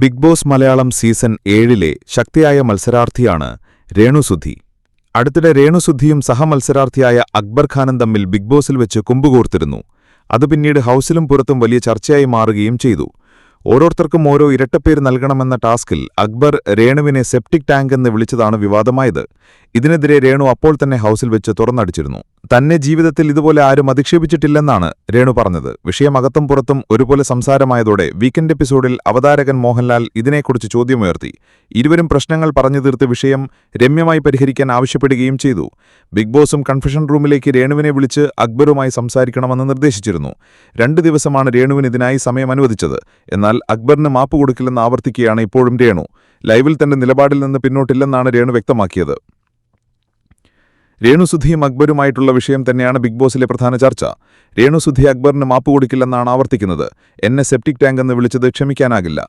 Big boss Malayalam season ഏഴിലെ ശക്തിയായ മത്സരാർത്ഥിയാണ് രേണുസുധി. അടുത്തിടെ രേണുസുധിയും സഹമത്സരാർത്ഥിയായ അക്ബർ ഖാനും തമ്മിൽ ബിഗ് ബോസിൽ വെച്ച് കുമ്പുകോർത്തിരുന്നു അത് പിന്നീട് ഹൗസിലും പുറത്തും വലിയ ചർച്ചയായി മാറുകയും ചെയ്തു. ഓരോരുത്തർക്കും ഓരോ ഇരട്ടപ്പേര് നൽകണമെന്ന ടാസ്കിൽ അക്ബർ രേണുവിനെ സെപ്റ്റിക് ടാങ്ക് എന്ന് വിളിച്ചതാണ് വിവാദമായത്. ഇതിനെതിരെ രേണു അപ്പോൾ തന്നെ ഹൌസിൽ വെച്ച് തുറന്നടിച്ചിരുന്നു. തന്നെ ജീവിതത്തിൽ ഇതുപോലെ ആരും അധിക്ഷേപിച്ചിട്ടില്ലെന്നാണ് രേണു പറഞ്ഞത്. വിഷയം അകത്തും പുറത്തും ഒരുപോലെ സംസാരമായതോടെ വീക്കെൻഡ് എപ്പിസോഡിൽ അവതാരകൻ മോഹൻലാൽ ഇതിനെക്കുറിച്ച് ചോദ്യമുയർത്തി. ഇരുവരും പ്രശ്നങ്ങൾ പറഞ്ഞു തീർത്ത് വിഷയം രമ്യമായി പരിഹരിക്കാൻ ആവശ്യപ്പെടുകയും ചെയ്തു. ബിഗ് ബോസും കൺഫഷൻ റൂമിലേക്ക് രേണുവിനെ വിളിച്ച് അക്ബറുമായി സംസാരിക്കണമെന്ന് നിർദ്ദേശിച്ചിരുന്നു. രണ്ടു ദിവസമാണ് രേണുവിന് ഇതിനായി സമയം അനുവദിച്ചത്. എന്നാൽ അക്ബറിന് മാപ്പ് കൊടുക്കില്ലെന്ന് ആവർത്തിക്കുകയാണ് ഇപ്പോഴും രേണു. ലൈവിൽ തന്റെ നിലപാടിൽ നിന്ന് പിന്നോട്ടില്ലെന്നാണ് രേണു വ്യക്തമാക്കിയത്. രേണുസുധിയും അക്ബറുമായിട്ടുള്ള വിഷയം തന്നെയാണ് ബിഗ് ബോസിലെ പ്രധാന ചർച്ച. രേണുസുധി അക്ബറിന് മാപ്പ് കൊടുക്കില്ലെന്നാണ് ആവർത്തിക്കുന്നത്. എന്നെ സെപ്റ്റിക് ടാങ്ക് എന്ന് വിളിച്ചത് ക്ഷമിക്കാനാകില്ല.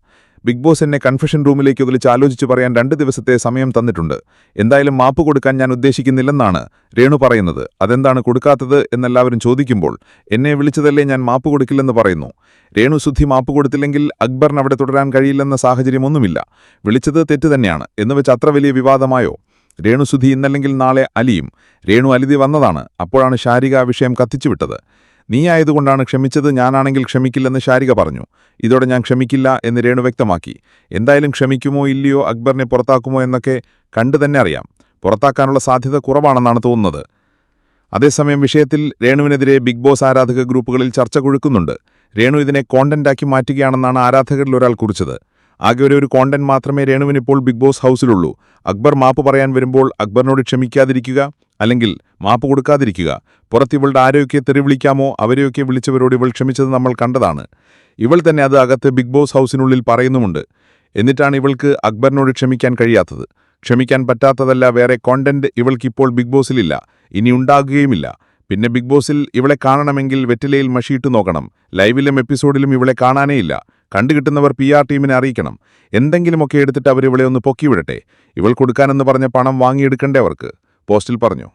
ബിഗ് ബോസ് എന്നെ കൺഫഷൻ റൂമിലേക്ക് വിളിച്ച് ആലോചിച്ച് പറയാൻ രണ്ട് ദിവസത്തെ സമയം തന്നിട്ടുണ്ട്. എന്തായാലും മാപ്പ് കൊടുക്കാൻ ഞാൻ ഉദ്ദേശിക്കുന്നില്ലെന്നാണ് രേണു പറയുന്നത്. അതെന്താണ് കൊടുക്കാത്തത് എന്നെല്ലാവരും ചോദിക്കുമ്പോൾ എന്നെ വിളിച്ചതല്ലേ ഞാൻ മാപ്പ് കൊടുക്കില്ലെന്ന് പറയുന്നു. രേണു രേണുസുധി മാപ്പ് കൊടുത്തില്ലെങ്കിൽ അക്ബറിന് അവിടെ തുടരാൻ കഴിയില്ലെന്ന സാഹചര്യമൊന്നുമില്ല. വിളിച്ചത് തെറ്റ് തന്നെയാണ്. എന്നുവെച്ച് അത്ര വലിയ വിവാദമായോ? രേണുസുധി ഇന്നല്ലെങ്കിൽ നാളെ അലിയും. രേണു അലിതി വന്നതാണ്. അപ്പോഴാണ് ശാരിക ആ വിഷയം കത്തിച്ചുവിട്ടത്. നീ ആയതുകൊണ്ടാണ് ക്ഷമിച്ചത് ഞാനാണെങ്കിൽ ക്ഷമിക്കില്ലെന്ന് ശാരിക പറഞ്ഞു. ഇതോടെ ഞാൻ ക്ഷമിക്കില്ല എന്ന് രേണു വ്യക്തമാക്കി. എന്തായാലും ക്ഷമിക്കുമോ ഇല്ലയോ അക്ബറിനെ പുറത്താക്കുമോ എന്നൊക്കെ കണ്ടു തന്നെ അറിയാം. പുറത്താക്കാനുള്ള സാധ്യത കുറവാണെന്നാണ് തോന്നുന്നത്. അതേസമയം വിഷയത്തിൽ രേണുവിനെതിരെ ബിഗ് ബോസ് ആരാധക ഗ്രൂപ്പുകളിൽ ചർച്ച കൊഴുക്കുന്നുണ്ട്. രേണു ഇതിനെ കോണ്ടന്റാക്കി മാറ്റുകയാണെന്നാണ് ആരാധകരിൽ ഒരാൾ കുറിച്ചത്. ആകെ ഒരു കോണ്ടന്റ് മാത്രമേ രേണുവിന് ഇപ്പോൾ ബിഗ് ബോസ് ഹൗസിലുള്ളൂ അക്ബർ മാപ്പ് പറയാൻ വരുമ്പോൾ അക്ബറിനോട് ക്ഷമിക്കാതിരിക്കുക അല്ലെങ്കിൽ മാപ്പ് കൊടുക്കാതിരിക്കുക. പുറത്ത് ഇവളുടെ ആരെയൊക്കെ തെറി വിളിക്കാമോ അവരെയൊക്കെ വിളിച്ചവരോട് ഇവൾ ക്ഷമിച്ചത് നമ്മൾ കണ്ടതാണ്. ഇവൾ തന്നെ അത് അകത്ത് ബിഗ് ബോസ് ഹൗസിനുള്ളിൽ പറയുന്നുമുണ്ട്. എന്നിട്ടാണ് ഇവൾക്ക് അക്ബറിനോട് ക്ഷമിക്കാൻ കഴിയാത്തത്. ക്ഷമിക്കാൻ പറ്റാത്തതല്ല വേറെ കോണ്ടന്റ് ഇവൾക്കിപ്പോൾ ബിഗ് ബോസിലില്ല ഇനി ഉണ്ടാകുകയുമില്ല. പിന്നെ ബിഗ് ബോസിൽ ഇവളെ കാണണമെങ്കിൽ വെറ്റിലയിൽ മഷിയിട്ട് നോക്കണം. ലൈവിലും എപ്പിസോഡിലും ഇവളെ കാണാനേയില്ല കണ്ടുകിട്ടുന്നവർ പി ആർ ടീമിനെ അറിയിക്കണം. എന്തെങ്കിലുമൊക്കെ എടുത്തിട്ട് അവർ ഇവളെ ഒന്ന് പൊക്കിവിടട്ടെ. ഇവൾ കൊടുക്കാനെന്ന് പറഞ്ഞ പണം വാങ്ങിയെടുക്കണ്ടേ അവർക്ക്? പോസ്റ്റിൽ പറഞ്ഞു.